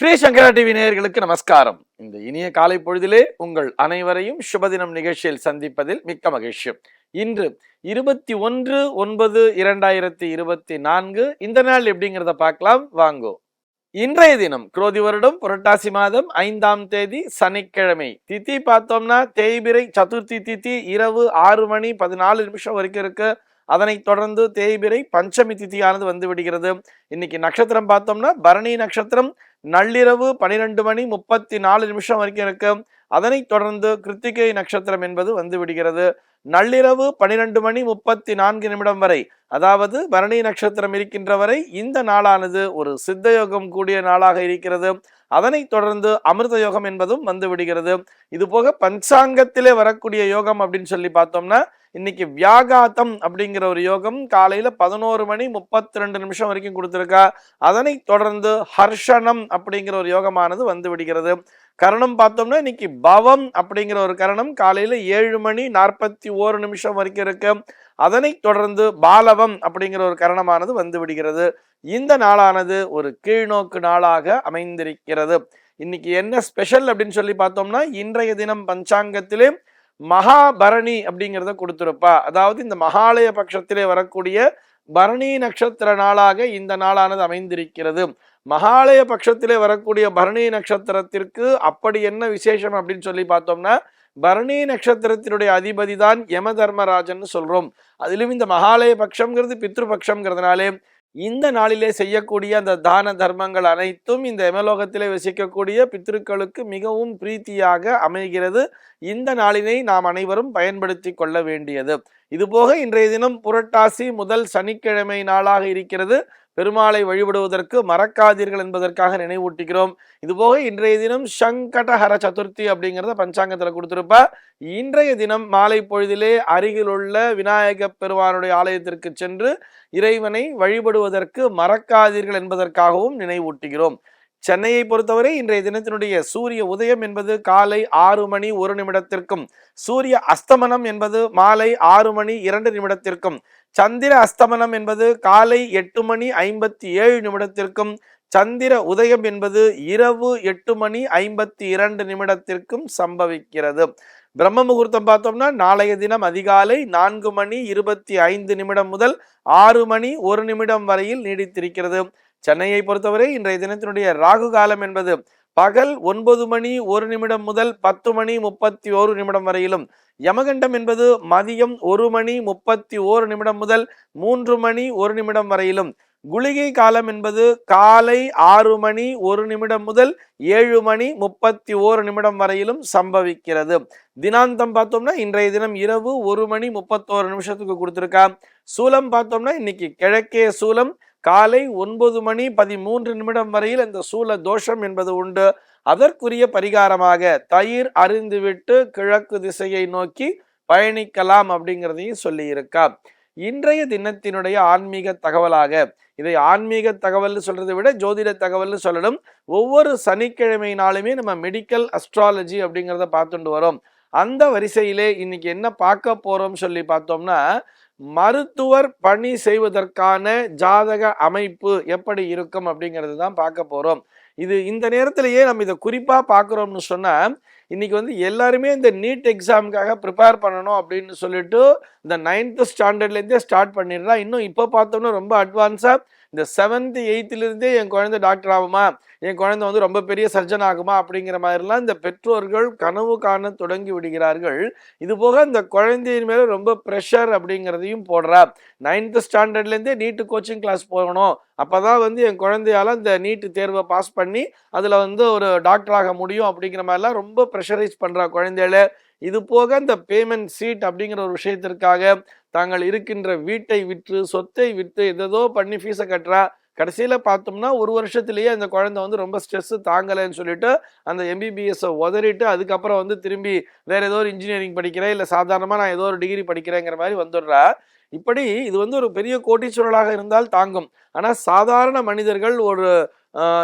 ஸ்ரீ சங்கரா TV நேயர்களுக்கு நமஸ்காரம். இந்த இனிய காலை பொழுதிலே உங்கள் அனைவரையும் சுபதினம் நிகழ்ச்சியில் சந்திப்பதில் மிக்க மகிழ்ச்சி. இன்று இருபத்தி ஒன்று ஒன்பது இரண்டாயிரத்தி இருபத்தி நான்கு. இந்த நாள் எப்படிங்கிறத பார்க்கலாம். வாங்கோ. இன்றைய தினம் குரோதி வருடம் புரட்டாசி மாதம் ஐந்தாம் தேதி சனிக்கிழமை. தித்தி பார்த்தோம்னா தேய்பிரை சதுர்த்தி தித்தி இரவு ஆறு மணி பதினாலு நிமிஷம் வரைக்கும் இருக்கு. அதனைத் தொடர்ந்து தேய்பிரை பஞ்சமி தித்தியானது வந்து விடுகிறது. இன்னைக்கு நட்சத்திரம் பார்த்தோம்னா பரணி நட்சத்திரம் நள்ளிரவு பனிரெண்டு மணி முப்பத்தி நாலு நிமிஷம் வரைக்கும் இருக்கு அதனைத் தொடர்ந்து கிருத்திகை நட்சத்திரம் என்பது வந்து விடுகிறது. நள்ளிரவு பனிரெண்டு மணி முப்பத்தி நான்கு நிமிடம் வரை அதாவது பரணி நட்சத்திரம் இருக்கின்ற வரை இந்த நாளானது ஒரு சித்த யோகம் கூடிய நாளாக இருக்கிறது. அதனைத் தொடர்ந்து அமிர்த யோகம் என்பதும் வந்து விடுகிறது. இது போக பஞ்சாங்கத்திலே வரக்கூடிய யோகம் அப்படின்னு சொல்லி பார்த்தோம்னா இன்னைக்கு வியாகாத்தம் அப்படிங்கிற ஒரு யோகம் காலையில பதினோரு மணி முப்பத்தி ரெண்டு நிமிஷம் வரைக்கும் கொடுத்துருக்கா. அதனை தொடர்ந்து ஹர்ஷனம் அப்படிங்கிற ஒரு யோகமானது வந்து விடுகிறது. கரணம் பார்த்தோம்னா இன்னைக்கு பவம் அப்படிங்கிற ஒரு கரணம் காலையில ஏழு மணி நாற்பத்தி ஓரு நிமிஷம் வரைக்கும் இருக்கு. அதனை தொடர்ந்து பாலவம் அப்படிங்கிற ஒரு கரணமானது வந்து விடுகிறது. இந்த நாளானது ஒரு கீழ்நோக்கு நாளாக அமைந்திருக்கிறது. இன்னைக்கு என்ன ஸ்பெஷல் அப்படின்னு சொல்லி பார்த்தோம்னா இன்றைய தினம் பஞ்சாங்கத்திலே மகாபரணி அப்படிங்கிறத கொடுத்துருப்பா. அதாவது இந்த மகாலய பட்சத்திலே வரக்கூடிய பரணி நட்சத்திர நாளாக இந்த நாளானது அமைந்திருக்கிறது. மகாலய பட்சத்திலே வரக்கூடிய பரணி நட்சத்திரத்திற்கு அப்படி என்ன விசேஷம் அப்படின்னு சொல்லி பார்த்தோம்னா பரணி நட்சத்திரத்தினுடைய அதிபதி தான் யம தர்மராஜன் சொல்றோம். அதிலும் இந்த மகாலய பட்சம்ங்கிறது பித்ரு பட்சம்ங்கிறதுனாலே இந்த நாளிலே செய்யக்கூடிய அந்த தான தர்மங்கள் அனைத்தும் இந்த எமலோகத்திலே வசிக்கக்கூடிய பித்ருக்களுக்கு மிகவும் பிரீத்தியாக அமைகிறது. இந்த நாளினை நாம் அனைவரும் பயன்படுத்தி கொள்ள வேண்டியது. இதுபோக இன்றைய தினம் புரட்டாசி முதல் சனிக்கிழமை நாளாக இருக்கிறது. பெருமாளை வழிபடுவதற்கு மறக்காதீர்கள் என்பதற்காக நினைவூட்டுகிறோம். இதுபோக இன்றைய தினம் சங்கடஹர சதுர்த்தி அப்படிங்கிறத பஞ்சாங்கத்தில் கொடுத்திருப்பா. இன்றைய தினம் மாலை பொழுதிலே அருகிலுள்ள விநாயக பெருமானுடைய ஆலயத்திற்கு சென்று இறைவனை வழிபடுவதற்கு மறக்காதீர்கள் என்பதற்காகவும் நினைவூட்டுகிறோம். சென்னையை பொறுத்தவரை இன்றைய தினத்தினுடைய சூரிய உதயம் என்பது காலை ஆறு மணி ஒரு நிமிடத்திற்கும் சூரிய அஸ்தமனம் என்பது மாலை ஆறு மணி இரண்டு நிமிடத்திற்கும் சந்திர அஸ்தமனம் என்பது காலை எட்டு மணி ஐம்பத்தி ஏழு நிமிடத்திற்கும் சந்திர உதயம் என்பது இரவு எட்டு மணி ஐம்பத்தி இரண்டு நிமிடத்திற்கும் சம்பவிக்கிறது. பிரம்ம முகூர்த்தம் பார்த்தோம்னா நாளைய தினம் அதிகாலை நான்கு மணி இருபத்தி ஐந்து நிமிடம் முதல் ஆறு மணி ஒரு நிமிடம் வரையில் நீடித்திருக்கிறது. சென்னையை பொறுத்தவரை இன்றைய தினத்தினுடைய ராகு காலம் என்பது பகல் ஒன்பது மணி ஒரு நிமிடம் முதல் பத்து மணி முப்பத்தி ஓரு நிமிடம் வரையிலும். யமகண்டம் என்பது மதியம் ஒரு மணி முப்பத்தி ஓரு நிமிடம் முதல் மூன்று மணி ஒரு நிமிடம் வரையிலும். குளிகை காலம் என்பது காலை ஆறு மணி ஒரு நிமிடம் முதல் ஏழு மணி முப்பத்தி ஓரு நிமிடம் வரையிலும் சம்பவிக்கிறது. தினாந்தம் பார்த்தோம்னா இன்றைய தினம் இரவு ஒரு மணி முப்பத்தோரு நிமிஷத்துக்கு கொடுத்துருக்கா. சூலம் பார்த்தோம்னா இன்னைக்கு கிழக்கே சூலம் காலை ஒன்பது மணி பதிமூன்று நிமிடம் வரையில் இந்த சூல தோஷம் என்பது உண்டு. அதற்குரிய பரிகாரமாக தயிர் அறிந்துவிட்டு கிழக்கு திசையை நோக்கி பயணிக்கலாம் அப்படிங்கிறதையும் சொல்லியிருக்கா. இன்றைய தினத்தினுடைய ஆன்மீக தகவலாக இதை ஆன்மீக தகவல்னு சொல்றதை விட ஜோதிட தகவல்னு சொல்லணும். ஒவ்வொரு சனிக்கிழமை நாளுமே நம்ம மெடிக்கல் அஸ்ட்ராலஜி அப்படிங்கிறத பார்த்துட்டு வரோம். அந்த வரிசையிலே இன்னைக்கு என்ன பார்க்க போறோம் சொல்லி பார்த்தோம்னா மருத்துவர் பணி செய்வதற்கான ஜாதக அமைப்பு எப்படி இருக்கும் அப்படிங்கிறது தான் பார்க்க போகிறோம் இது இந்த நேரத்திலேயே நம்ம இதை குறிப்பாக பார்க்குறோம்னு சொன்னால் இன்னைக்கு வந்து எல்லாருமே இந்த நீட் எக்ஸாமுக்காக ப்ரிப்பேர் பண்ணணும் அப்படின்னு சொல்லிட்டு இந்த நைன்த்து ஸ்டாண்டர்ட்லேருந்தே ஸ்டார்ட் பண்ணிடலாம். இன்னும் இப்போ பார்த்தோம்னா ரொம்ப அட்வான்ஸாக இந்த செவன்த்து எயித்துலேருந்தே என் குழந்தை டாக்டர் ஆகுமா? என் குழந்தை வந்து ரொம்ப பெரிய சர்ஜன் ஆகுமா? அப்படிங்கிற மாதிரிலாம் இந்த பெற்றோர்கள் கனவு காண தொடங்கி விடுகிறார்கள். இது போக இந்த குழந்தையின் மேலே ரொம்ப ப்ரெஷர் அப்படிங்கிறதையும் போடுறா. நைன்த்து ஸ்டாண்டர்ட்லேருந்தே நீட்டு கோச்சிங் கிளாஸ் போகணும். அப்போ தான் வந்து என் குழந்தையால் இந்த நீட்டு தேர்வை பாஸ் பண்ணி அதில் வந்து ஒரு டாக்டர் ஆக முடியும் அப்படிங்கிற மாதிரிலாம் ரொம்ப ப்ரெஷரைஸ் பண்ணுறா குழந்தைகள இது போக இந்த பேமெண்ட் சீட் அப்படிங்கிற ஒரு விஷயத்திற்காக தாங்கள் இருக்கின்ற வீட்டை விற்று சொத்தை விற்று எதோ பண்ணி ஃபீஸை கட்டுறா. கடைசியில் பார்த்தோம்னா ஒரு வருஷத்துலேயே அந்த குழந்தை வந்து ரொம்ப ஸ்ட்ரெஸ்ஸு தாங்கலைன்னு சொல்லிட்டு அந்த எம்பிபிஎஸ்ஸை உதறிட்டு அதுக்கப்புறம் வந்து திரும்பி வேற ஏதோ ஒரு இன்ஜினியரிங் படிக்கிறேன் இல்லை சாதாரணமாக நான் ஏதோ ஒரு டிகிரி படிக்கிறேங்கிற மாதிரி வந்துடுறா. இப்படி இது வந்து ஒரு பெரிய கோட்டீஸ்வரலாக இருந்தால் தாங்கும். ஆனால் சாதாரண மனிதர்கள் ஒரு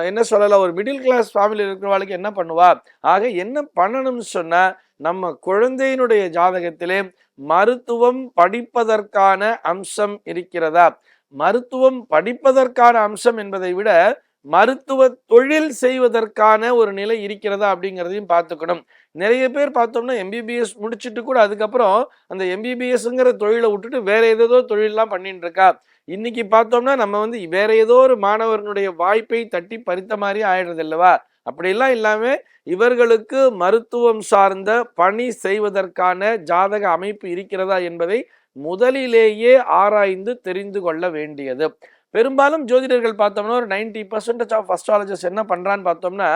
என்ன சொல்லலாம் ஒரு மிடில் கிளாஸ் ஃபேமிலி இருக்கிறவளுக்கு என்ன பண்ணுவா? ஆக என்ன பண்ணணும்னு சொன்னால் நம்ம குழந்தையினுடைய ஜாதகத்திலே மருத்துவம் படிப்பதற்கான அம்சம் இருக்கிறதா? மருத்துவம் படிப்பதற்கான அம்சம் என்பதை விட மருத்துவ தொழில் செய்வதற்கான ஒரு நிலை இருக்கிறதா அப்படிங்கிறதையும் பார்த்துக்கணும். நிறைய பேர் பார்த்தோம்னா எம்பிபிஎஸ் முடிச்சுட்டு கூட அதுக்கப்புறம் அந்த எம்பிபிஎஸ்ங்கிற தொழிலை விட்டுட்டு வேற ஏதோ தொழிலெலாம் பண்ணிட்டு இருக்கா இன்னைக்கு பார்த்தோம்னா நம்ம வந்து வேற ஏதோ ஒரு மாணவர்களுடைய வாய்ப்பை தட்டி பறித்த மாதிரி ஆயிடுறது இல்லவா? அப்படிலாம் இல்லாமல் இவர்களுக்கு மருத்துவம் சார்ந்த பணி செய்வதற்கான ஜாதக அமைப்பு இருக்கிறதா என்பதை முதலிலேயே ஆராய்ந்து தெரிந்து கொள்ள வேண்டியது. பெரும்பாலும் ஜோதிடர்கள் பார்த்தோம்னா ஒரு நைன்டி பர்சன்டேஜ் ஆஃப் அஸ்ட்ராலஜர்ஸ் என்ன பண்ணுறான்னு பார்த்தோம்னா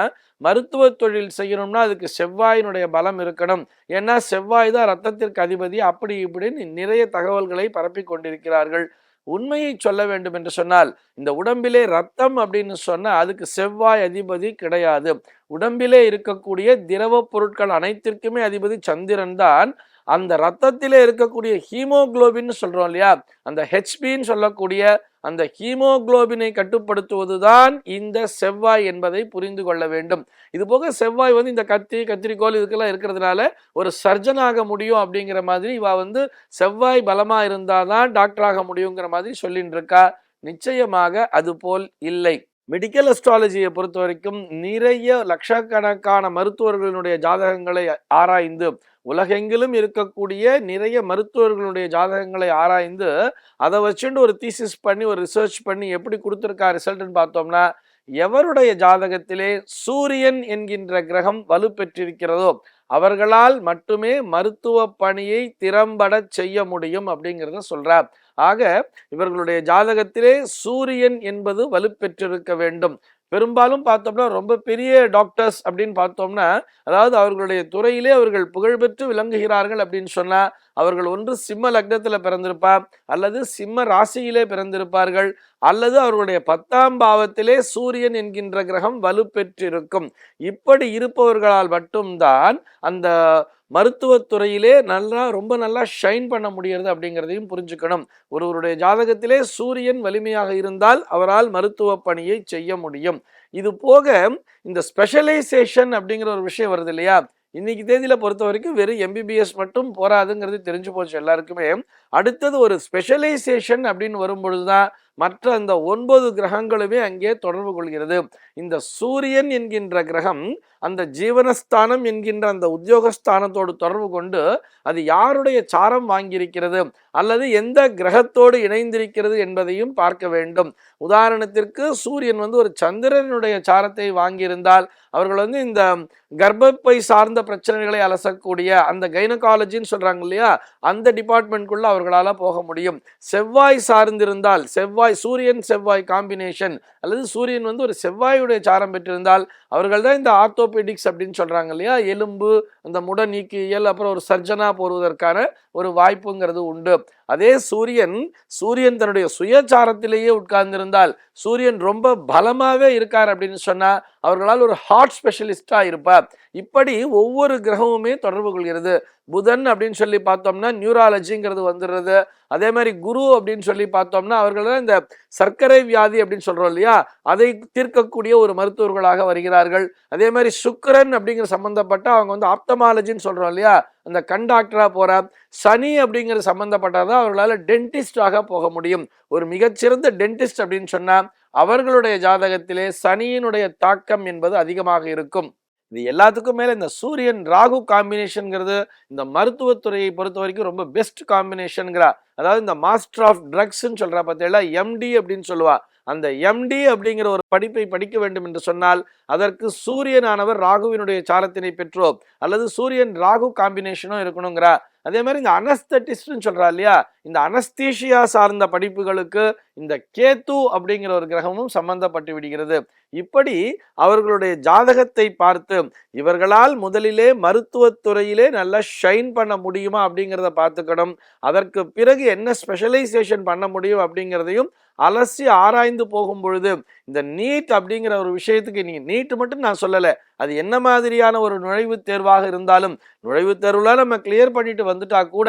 மருத்துவ தொழில் செய்யணும்னா அதுக்கு செவ்வாயினுடைய பலம் இருக்கணும். ஏன்னா செவ்வாய் தான் ரத்தத்திற்கு அதிபதி அப்படி இப்படின்னு நிறைய தகவல்களை பரப்பி கொண்டிருக்கிறார்கள். உண்மையை சொல்ல வேண்டும் என்று சொன்னால் இந்த உடம்பிலே ரத்தம் அப்படின்னு சொன்னா அதுக்கு செவ்வாய் அதிபதி கிடையாது. உடம்பிலே இருக்கக்கூடிய திரவ பொருட்கள் அனைத்திற்குமே அதிபதி சந்திரன் தான். அந்த ரத்தத்தில் இருக்கக்கூடிய ஹீமோகுளோபின் சொல்கிறோம் இல்லையா? அந்த ஹெச்பின்னு சொல்லக்கூடிய அந்த ஹீமோகுளோபினை கட்டுப்படுத்துவதுதான் இந்த செவ்வாய் என்பதை புரிந்து கொள்ள வேண்டும். இது போக செவ்வாய் வந்து இந்த கத்தி கத்திரிக்கோள் இதுக்கெல்லாம் இருக்கிறதுனால ஒரு சர்ஜன் ஆக முடியும் அப்படிங்கிற மாதிரி இவ வந்து செவ்வாய் பலமாக இருந்தாதான் டாக்டர் ஆக முடியுங்கிற மாதிரி சொல்லிட்டு இருக்கா நிச்சயமாக அது போல் இல்லை. மெடிக்கல் அஸ்ட்ராலஜியை பொறுத்த வரைக்கும் நிறைய லட்சக்கணக்கான மருத்துவர்களினுடைய ஜாதகங்களை ஆராய்ந்து உலகெங்கிலும் இருக்கக்கூடிய நிறைய மருத்துவர்களுடைய ஜாதகங்களை ஆராய்ந்து அதை வச்சுட்டு ஒரு தீசிஸ் பண்ணி ஒரு ரிசர்ச் பண்ணி எப்படி கொடுத்துருக்கா ரிசல்ட்னு பார்த்தோம்னா எவருடைய ஜாதகத்திலே சூரியன் என்கின்ற கிரகம் வலுப்பெற்றிருக்கிறதோ அவர்களால் மட்டுமே மருத்துவ பணியை திறம்பட செய்ய முடியும் அப்படிங்கிறத சொல்றார். ஆக இவர்களுடைய ஜாதகத்திலே சூரியன் என்பது வலுப்பெற்றிருக்க வேண்டும். பெரும்பாலும் பார்த்தோம்னா ரொம்ப பெரிய டாக்டர்ஸ் அப்படின்னு பார்த்தோம்னா அதாவது அவர்களுடைய துறையிலே அவர்கள் புகழ்பெற்று விளங்குகிறார்கள் அப்படின்னு சொன்னால் அவர்கள் ஒன்று சிம்ம லக்னத்தில் பிறந்திருப்பா அல்லது சிம்ம ராசியிலே பிறந்திருப்பார்கள் அல்லது அவர்களுடைய பத்தாம் பாவத்திலே சூரியன் என்கின்ற கிரகம் வலுப்பெற்றிருக்கும். இப்படி இருப்பவர்களால் மட்டும்தான் அந்த மருத்துவத்துறையிலே நல்லா ரொம்ப நல்லா ஷைன் பண்ண முடியறது அப்படிங்கிறதையும் புரிஞ்சுக்கணும். ஒருவருடைய ஜாதகத்திலே சூரியன் வலிமையாக இருந்தால் அவரால் மருத்துவ பணியை செய்ய முடியும். இது போக இந்த ஸ்பெஷலைசேஷன் அப்படிங்கிற ஒரு விஷயம் வருது இல்லையா? இன்னைக்கு தேதியில் பொறுத்த வரைக்கும் வெறும் எம்பிபிஎஸ் மட்டும் போராதுங்கிறது தெரிஞ்சு போச்சு எல்லாருக்குமே. அடுத்தது ஒரு ஸ்பெஷலைசேஷன் அப்படின்னு வரும்பொழுது தான் மற்ற அந்த ஒன்பது கிரகங்களுமே அங்கே தொடர்பு கொள்கிறது. இந்த சூரியன் என்கின்ற கிரகம் அந்த ஜீவனஸ்தானம் என்கின்ற அந்த உத்தியோகஸ்தானத்தோடு தொடர்பு கொண்டு அது யாருடைய சாரம் வாங்கியிருக்கிறது அல்லது எந்த கிரகத்தோடு இணைந்திருக்கிறது என்பதையும் பார்க்க வேண்டும். உதாரணத்திற்கு சூரியன் வந்து ஒரு சந்திரனுடைய சாரத்தை வாங்கியிருந்தால் அவர்கள் வந்து இந்த கர்ப்பப்பை சார்ந்த பிரச்சனைகளை அலசக்கூடிய அந்த கைனகாலஜின்னு சொல்கிறாங்க இல்லையா? அந்த டிபார்ட்மெண்ட்குள்ளே அவர்களால் போக முடியும். செவ்வாய் சார்ந்திருந்தால் செவ்வாய் சூரியன் செவ்வாய் காம்பினேஷன் அல்லது சூரியன் வந்து ஒரு செவ்வாயுடைய சாரம் பெற்றிருந்தால் அவர்கள் தான் இந்த ஆர்த்தோபெடிக்ஸ் அப்படின்னு சொல்கிறாங்க இல்லையா? எலும்பு அந்த முட நீக்கியல் அப்புறம் ஒரு சர்ஜனா போடுவதற்கான ஒரு வாய்ப்புங்கிறது உண்டு. அதே சூரியன் சூரியன் தன்னுடைய சுயச்சாரத்திலேயே உட்கார்ந்திருந்தால் சூரியன் ரொம்ப பலமாகவே இருக்கார் அப்படின்னு சொன்னால் அவர்களால் ஒரு ஹார்ட் ஸ்பெஷலிஸ்டாக இருப்பார். இப்படி ஒவ்வொரு கிரகமுமே தொடர்பு கொள்கிறது. புதன் அப்படின்னு சொல்லி பார்த்தோம்னா நியூராலஜிங்கிறது வந்துடுறது. அதே மாதிரி குரு அப்படின்னு சொல்லி பார்த்தோம்னா அவர்கள் இந்த சர்க்கரை வியாதி அப்படின்னு சொல்கிறோம் இல்லையா? அதை தீர்க்கக்கூடிய ஒரு மருத்துவர்களாக வருகிறார்கள். அதே மாதிரி சுக்கரன் அப்படிங்கிற சம்பந்தப்பட்ட அவங்க வந்து ஆப்தமாலஜின்னு சொல்கிறோம் இல்லையா? அந்த கண் டாக்டரா போற சனி அப்படிங்கிற சம்மந்தப்பட்டதான் அவர்களால் டென்டிஸ்டாக போக முடியும். ஒரு மிகச்சிறந்த டென்டிஸ்ட் அப்படின்னு சொன்னால் அவர்களுடைய ஜாதகத்திலே சனியினுடைய தாக்கம் என்பது அதிகமாக இருக்கும். இது எல்லாத்துக்கும் மேலே இந்த சூரியன் ராகு காம்பினேஷனுங்கிறது இந்த மருத்துவத்துறையை பொறுத்த வரைக்கும் ரொம்ப பெஸ்ட் காம்பினேஷனுங்கிறா அதாவது இந்த மாஸ்டர் ஆஃப் ட்ரக்ஸ்ன்னு சொல்கிறா பார்த்தீங்களா எம்டி அப்படின்னு சொல்லுவா. அந்த எம்டி அப்படிங்கிற ஒரு படிப்பை படிக்க வேண்டும் என்று சொன்னால் அதற்கு சூரியனானவர் ராகுவினுடைய சாரத்தினை பெற்றோ அல்லது சூரியன் ராகு காம்பினேஷனும் இருக்கணுங்கிறா அதே மாதிரி இந்த அனஸ்தட்டிஸ்ட்னு சொல்றா இல்லையா? இந்த அனஸ்தீஷியா சார்ந்த படிப்புகளுக்கு இந்த கேத்து அப்படிங்கிற ஒரு கிரகமும் சம்பந்தப்பட்டு விடுகிறது. இப்படி அவர்களுடைய ஜாதகத்தை பார்த்து இவர்களால் முதலிலே மருத்துவத்துறையிலே நல்லா ஷைன் பண்ண முடியுமா அப்படிங்கிறத பார்த்துக்கணும். அதற்கு பிறகு என்ன ஸ்பெஷலைசேஷன் பண்ண முடியும் அப்படிங்கிறதையும் அலசி ஆராய்ந்து போகும் பொழுது இந்த நீட் அப்படிங்கிற ஒரு விஷயத்துக்கு நீங்கள் நீட் மட்டும் நான் சொல்லலை. அது என்ன மாதிரியான ஒரு நுழைவுத் தேர்வாக இருந்தாலும் நுழைவுத் தேர்வில் நம்ம கிளியர் பண்ணிட்டு வந்துட்டா கூட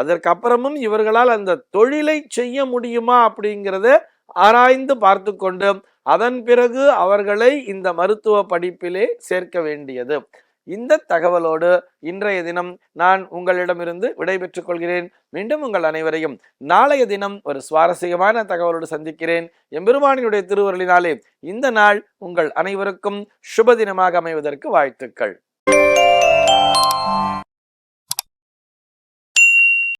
அதற்கப்புறமும் அவர்களால் அந்த தொழிலை செய்ய முடியுமா அப்படிங்கிறத ஆராய்ந்து பார்த்து கொண்டு அதன் பிறகு அவர்களை இந்த மருத்துவ படிப்பிலே சேர்க்க வேண்டியது. இந்த தகவலோடு இன்றைய தினம் நான் உங்களிடமிருந்து விடைபெற்றுக் கொள்கிறேன். மீண்டும் உங்கள் அனைவரையும் நாளைய தினம் ஒரு சுவாரஸ்யமான தகவலோடு சந்திக்கிறேன். எம்பெருமானியுடைய திருவருளினாலே இந்த நாள் உங்கள் அனைவருக்கும் சுப தினமாக அமைவதற்கு வாழ்த்துக்கள்.